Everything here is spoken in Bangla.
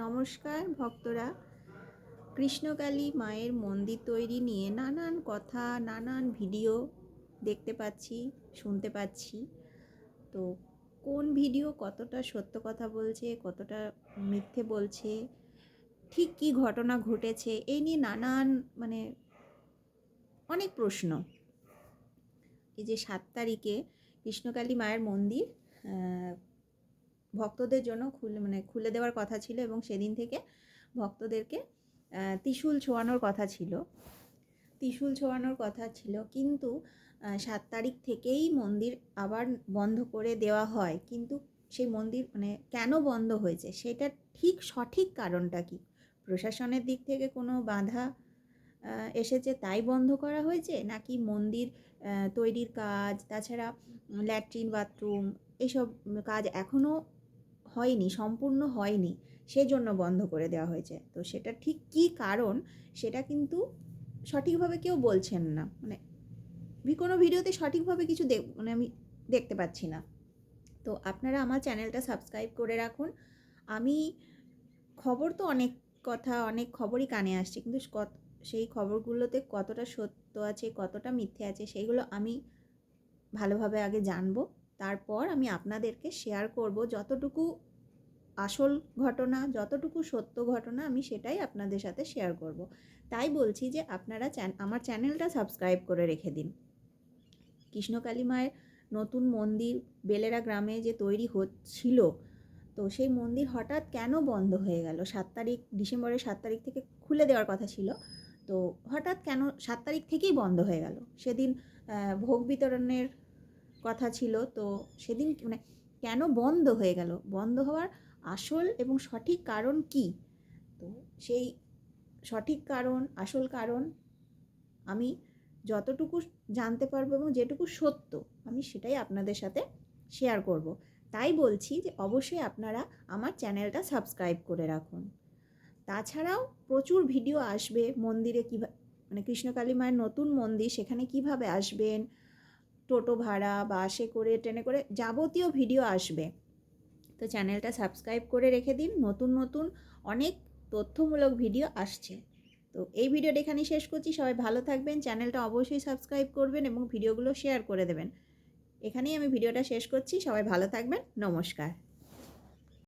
নমস্কার, ভক্তরা। কৃষ্ণকালী মায়ের মন্দির তৈরি নিয়ে নানান কথা, নানান ভিডিও দেখতে পাচ্ছি, শুনতে পাচ্ছি। তো কোন ভিডিও কতটা সত্য কথা বলছে, কতটা মিথ্যে বলছে, ঠিক কী ঘটনা ঘটেছে এই নিয়ে নানান মানে অনেক প্রশ্ন। এই যে সাত তারিখে কৃষ্ণকালী মায়ের মন্দির ভক্তদের জন্য খুলে মানে খুলে দেওয়ার কথা ছিল এবং সেদিন থেকে ভক্তদেরকে ত্রিশূল ছোঁয়ানোর কথা ছিল। ত্রিশূল ছোঁয়ানোর কথা ছিল, কিন্তু সাত তারিখ থেকেই মন্দির আবার বন্ধ করে দেওয়া হয়। কিন্তু সেই মন্দির মানে কেন বন্ধ হয়েছে? সেটা ঠিক সঠিক কারণটা কি? প্রশাসনের দিক থেকে কোনো বাধা এসেছে তাই বন্ধ করা হয়েছে? নাকি মন্দির তৈরির কাজ, তাছাড়া ল্যাট্রিন, বাথরুম, এসব কাজ এখনও হয়নি, সম্পূর্ণ হয়নি, সেজন্য বন্ধ করে দেওয়া হয়েছে। তো সেটা ঠিক কী কারণ, সেটা কিন্তু সঠিকভাবে কেউ বলছেন না। মানে কোনো ভিডিওতে সঠিকভাবে কিছু দেখ মানে আমি দেখতে পাচ্ছি না। তো আপনারা আমার চ্যানেলটা সাবস্ক্রাইব করে রাখুন। আমি খবর তো অনেক কথা, অনেক খবরই কানে আসছে, কিন্তু সেই খবরগুলোতে কতটা সত্য আছে, কতটা মিথ্যে আছে সেইগুলো আমি ভালোভাবে আগে জানব। তারপর আমি আপনাদেরকে শেয়ার করব যতটুকু আসল ঘটনা, যতটুকু সত্য ঘটনা আমি সেটাই আপনাদের সাথে শেয়ার করব। তাই বলছি যে আপনারা চ্যান- আমার চ্যানেলটা সাবস্ক্রাইব করে রেখে দিন। কৃষ্ণকালী মায়ের নতুন মন্দির বেলেরা গ্রামে যে তৈরি হচ্ছিল, তো সেই মন্দির হঠাৎ কেন বন্ধ হয়ে গেল? সাত তারিখ, ডিসেম্বরের সাত তারিখ থেকে খুলে দেওয়ার কথা ছিল, তো হঠাৎ কেন সাত তারিখ থেকেই বন্ধ হয়ে গেল? সেদিন ভোগ বিতরণের কথা ছিল, তো সেদিন মানে কেন বন্ধ হয়ে গেল? বন্ধ হওয়ার আসল এবং সঠিক কারণ কি? তো সেই সঠিক কারণ, আসল কারণ আমি যতটুকু জানতে পারব এবং যেটুকু সত্য আমি সেটাই আপনাদের সাথে শেয়ার করব। তাই বলছি যে অবশ্যই আপনারা আমার চ্যানেলটা সাবস্ক্রাইব করে রাখুন। তাছাড়াও প্রচুর ভিডিও আসবে মন্দিরে কীভাবে মানে কৃষ্ণকালী মায়ের নতুন মন্দির সেখানে কীভাবে আসবেন টোটো ভাড়া, বাসে করে, ট্রেনে করে যাবতীয় ভিডিও আসবে। তো চ্যানেলটা সাবস্ক্রাইব করে রেখে দিন। নতুন নতুন অনেক তথ্যমূলক ভিডিও আসছে। তো এই ভিডিওটা এখানেই শেষ করছি। সবাই ভালো থাকবেন। চ্যানেলটা অবশ্যই সাবস্ক্রাইব করবেন এবং ভিডিওগুলো শেয়ার করে দেবেন। এখানেই আমি ভিডিওটা শেষ করছি। সবাই ভালো থাকবেন। নমস্কার।